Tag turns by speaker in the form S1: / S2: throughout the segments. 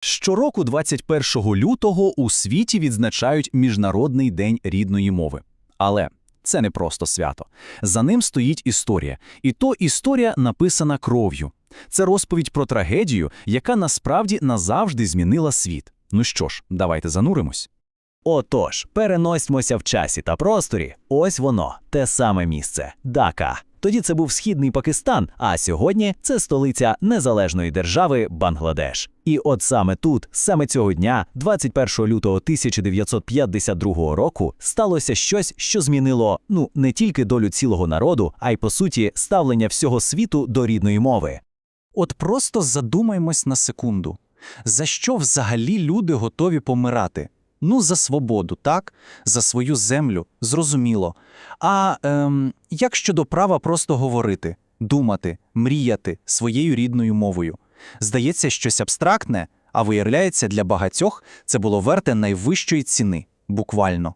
S1: Щороку 21 лютого у світі відзначають Міжнародний день рідної мови. Але це не просто свято. За ним стоїть історія. І то історія написана кров'ю. Це розповідь про трагедію, яка насправді назавжди змінила світ. Ну що ж, давайте зануримось.
S2: Отож, переносьмося в часі та просторі. Ось воно, те саме місце Дака. Тоді це був східний Пакистан, а сьогодні це столиця незалежної держави Бангладеш. І от саме тут, саме цього дня, 21 лютого 1952 року, сталося щось, що змінило ну не тільки долю цілого народу, а й по суті ставлення всього світу до рідної мови.
S1: От просто задумаймось на секунду. За що взагалі люди готові помирати? Ну, за свободу, так? За свою землю, зрозуміло. А ем, як щодо права просто говорити, думати, мріяти своєю рідною мовою? Здається, щось абстрактне, а виявляється, для багатьох це було верте найвищої ціни, буквально.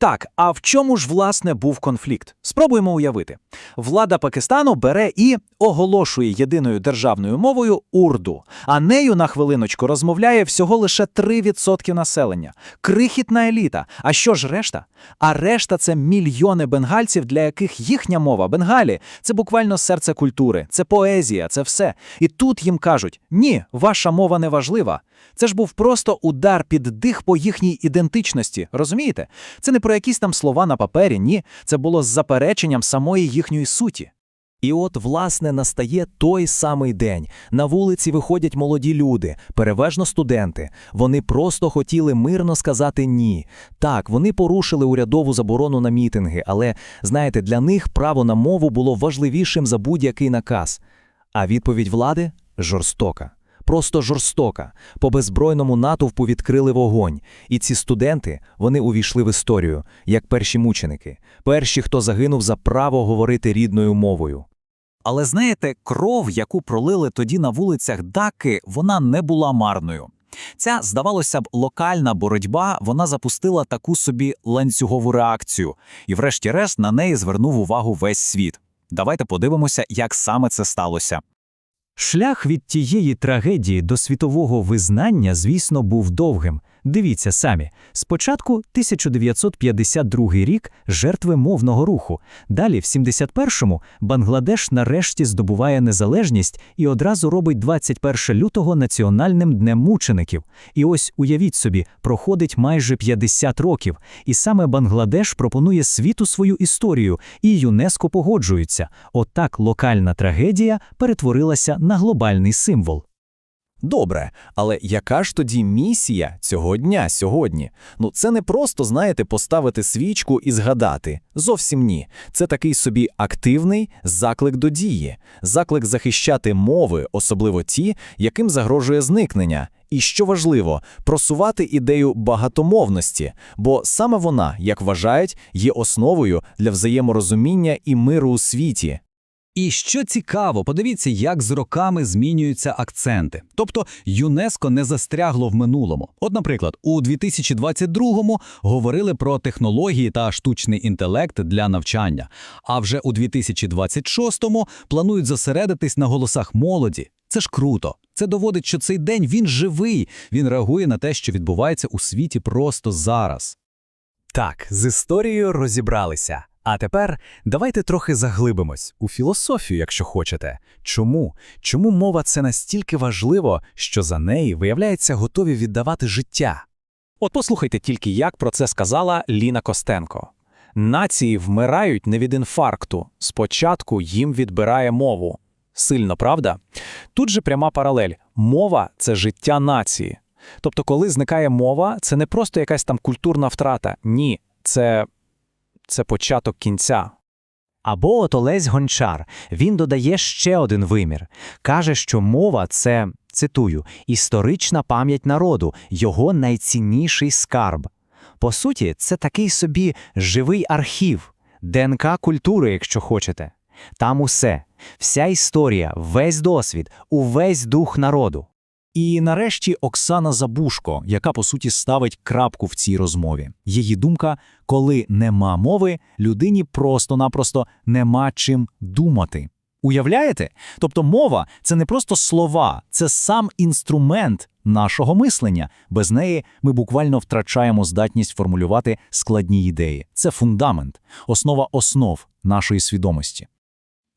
S2: Так, а в чому ж власне був конфлікт? Спробуємо уявити. Влада Пакистану бере і оголошує єдиною державною мовою урду, а нею на хвилиночку розмовляє всього лише 3% населення. Крихітна еліта. А що ж решта? А решта це мільйони бенгальців, для яких їхня мова бенгалі це буквально серце культури, це поезія, це все. І тут їм кажуть: ні, ваша мова не важлива. Це ж був просто удар під дих по їхній ідентичності. Розумієте? Це не про якісь там слова на папері, ні. Це було з запереченням самої їхньої суті. І от, власне, настає той самий день. На вулиці виходять молоді люди, переважно студенти. Вони просто хотіли мирно сказати ні. Так, вони порушили урядову заборону на мітинги, але, знаєте, для них право на мову було важливішим за будь-який наказ. А відповідь влади жорстока. Просто жорстока. По беззбройному натовпу відкрили вогонь. І ці студенти, вони увійшли в історію, як перші мученики, перші, хто загинув за право говорити рідною мовою. Але знаєте, кров, яку пролили тоді на вулицях Даки, вона не була марною. Ця, здавалося б, локальна боротьба, вона запустила таку собі ланцюгову реакцію, і врешті-решт на неї звернув увагу весь світ. Давайте подивимося, як саме це сталося. Шлях від тієї трагедії до світового визнання, звісно, був довгим. Дивіться самі. Спочатку 1952 рік жертви мовного руху. Далі, в 71-му, Бангладеш нарешті здобуває незалежність і одразу робить 21 лютого національним днем мучеників. І ось уявіть собі, проходить майже 50 років, і саме Бангладеш пропонує світу свою історію, і ЮНЕСКО погоджується. Отак локальна трагедія перетворилася на глобальний символ.
S1: Добре, але яка ж тоді місія цього дня сьогодні? Ну це не просто, знаєте, поставити свічку і згадати. Зовсім ні. Це такий собі активний заклик до дії, заклик захищати мови, особливо ті, яким загрожує зникнення. І що важливо, просувати ідею багатомовності, бо саме вона, як вважають, є основою для взаєморозуміння і миру у світі.
S3: І що цікаво, подивіться, як з роками змінюються акценти. Тобто ЮНЕСКО не застрягло в минулому. От, наприклад, у 2022-му говорили про технології та штучний інтелект для навчання, а вже у 2026-му планують зосередитись на голосах молоді. Це ж круто. Це доводить, що цей день він живий, він реагує на те, що відбувається у світі просто зараз.
S2: Так, з історією розібралися. А тепер давайте трохи заглибимось у філософію, якщо хочете. Чому? Чому мова це настільки важливо, що за неї, виявляється, готові віддавати життя? От послухайте тільки, як про це сказала Ліна Костенко. Нації вмирають не від інфаркту, спочатку їм відбирає мову. Сильно, правда? Тут же пряма паралель. Мова це життя нації. Тобто, коли зникає мова, це не просто якась там культурна втрата. Ні, це це початок кінця. Або от Олесь Гончар. Він додає ще один вимір. Каже, що мова це, цитую, історична пам'ять народу, його найцінніший скарб. По суті, це такий собі живий архів, ДНК культури, якщо хочете. Там усе, вся історія, весь досвід, увесь дух народу. І нарешті Оксана Забушко, яка по суті ставить крапку в цій розмові. Її думка, коли нема мови, людині просто-напросто нема чим думати. Уявляєте? Тобто мова це не просто слова, це сам інструмент нашого мислення. Без неї ми буквально втрачаємо здатність формулювати складні ідеї. Це фундамент, основа основ нашої свідомості.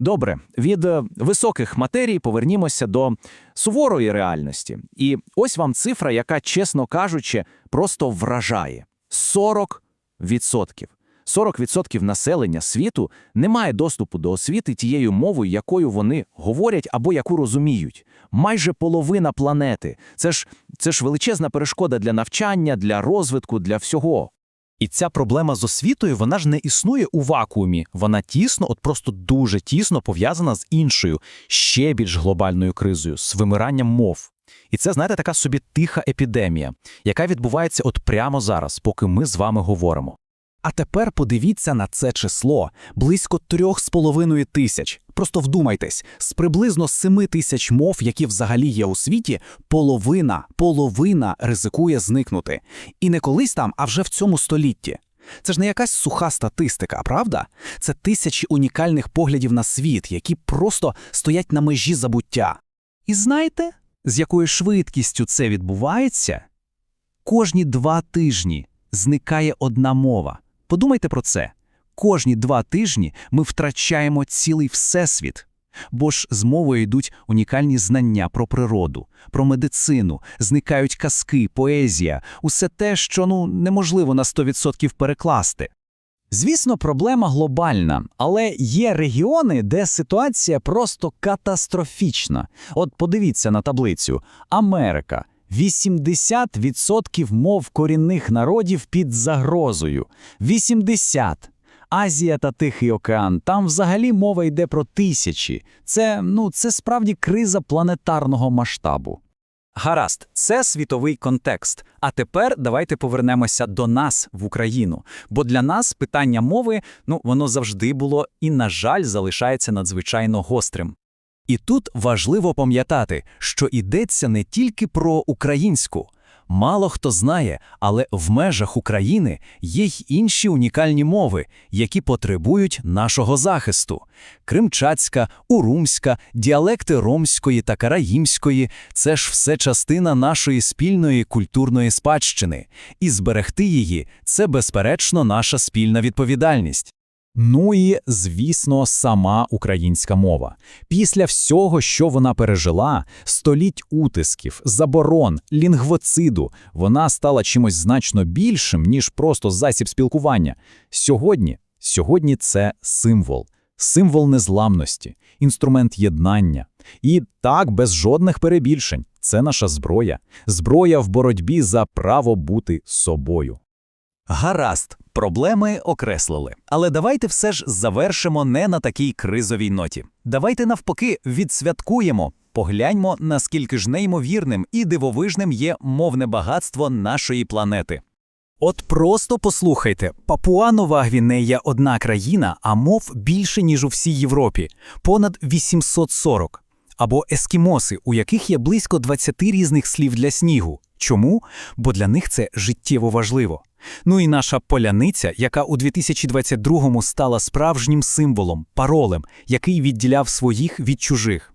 S2: Добре, від е, високих матерій повернімося до суворої реальності. І ось вам цифра, яка, чесно кажучи, просто вражає: 40 відсотків. 40% населення світу не має доступу до освіти тією мовою, якою вони говорять або яку розуміють. Майже половина планети. Це ж, це ж величезна перешкода для навчання, для розвитку, для всього. І ця проблема з освітою, вона ж не існує у вакуумі. Вона тісно, от просто дуже тісно пов'язана з іншою, ще більш глобальною кризою з вимиранням мов. І це, знаєте, така собі тиха епідемія, яка відбувається от прямо зараз, поки ми з вами говоримо. А тепер подивіться на це число – близько трьох з половиною тисяч. Просто вдумайтесь, з приблизно семи тисяч мов, які взагалі є у світі, половина, половина ризикує зникнути. І не колись там, а вже в цьому столітті. Це ж не якась суха статистика, правда? Це тисячі унікальних поглядів на світ, які просто стоять на межі забуття. І знаєте, з якою швидкістю це відбувається? Кожні два тижні зникає одна мова. Подумайте про це. Кожні два тижні ми втрачаємо цілий всесвіт. Бо ж з мовою йдуть унікальні знання про природу, про медицину, зникають казки, поезія, усе те, що ну неможливо на 100% перекласти. Звісно, проблема глобальна, але є регіони, де ситуація просто катастрофічна. От подивіться на таблицю: Америка. 80% мов корінних народів під загрозою. 80. Азія та Тихий океан. Там взагалі мова йде про тисячі. Це, ну, це справді криза планетарного масштабу. Гаразд, це світовий контекст. А тепер давайте повернемося до нас в Україну. Бо для нас питання мови, ну, воно завжди було і, на жаль, залишається надзвичайно гострим. І тут важливо пам'ятати, що йдеться не тільки про українську. Мало хто знає, але в межах України є й інші унікальні мови, які потребують нашого захисту. Кримчацька, урумська, діалекти ромської та караїмської – це ж все частина нашої спільної культурної спадщини. І зберегти її – це, безперечно, наша спільна відповідальність. Ну і, звісно, сама українська мова. Після всього, що вона пережила, століть утисків, заборон, лінгвоциду, вона стала чимось значно більшим, ніж просто засіб спілкування. Сьогодні, сьогодні це символ. Символ незламності, інструмент єднання. І так, без жодних перебільшень, це наша зброя. Зброя в боротьбі за право бути собою. Гаразд, проблеми окреслили. Але давайте все ж завершимо не на такій кризовій ноті. Давайте навпаки відсвяткуємо. Погляньмо, наскільки ж неймовірним і дивовижним є мовне багатство нашої планети. От просто послухайте, Папуа-Нова Гвінея – одна країна, а мов більше, ніж у всій Європі – понад 840. Або ескімоси, у яких є близько 20 різних слів для снігу. Чому? Бо для них це життєво важливо. Ну і наша поляниця, яка у 2022-му стала справжнім символом, паролем, який відділяв своїх від чужих.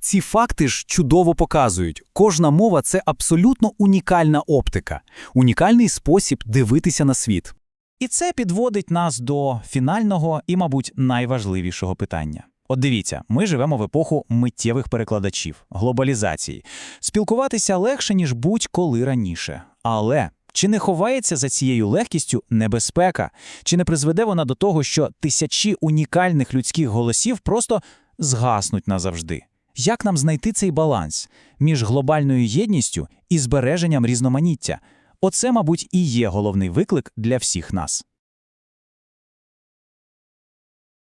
S2: Ці факти ж чудово показують, кожна мова – це абсолютно унікальна оптика, унікальний спосіб дивитися на світ. І це підводить нас до фінального і, мабуть, найважливішого питання. От дивіться, ми живемо в епоху миттєвих перекладачів, глобалізації. Спілкуватися легше, ніж будь-коли раніше. Але чи не ховається за цією легкістю небезпека? Чи не призведе вона до того, що тисячі унікальних людських голосів просто згаснуть назавжди? Як нам знайти цей баланс між глобальною єдністю і збереженням різноманіття? Оце, мабуть, і є головний виклик для всіх нас.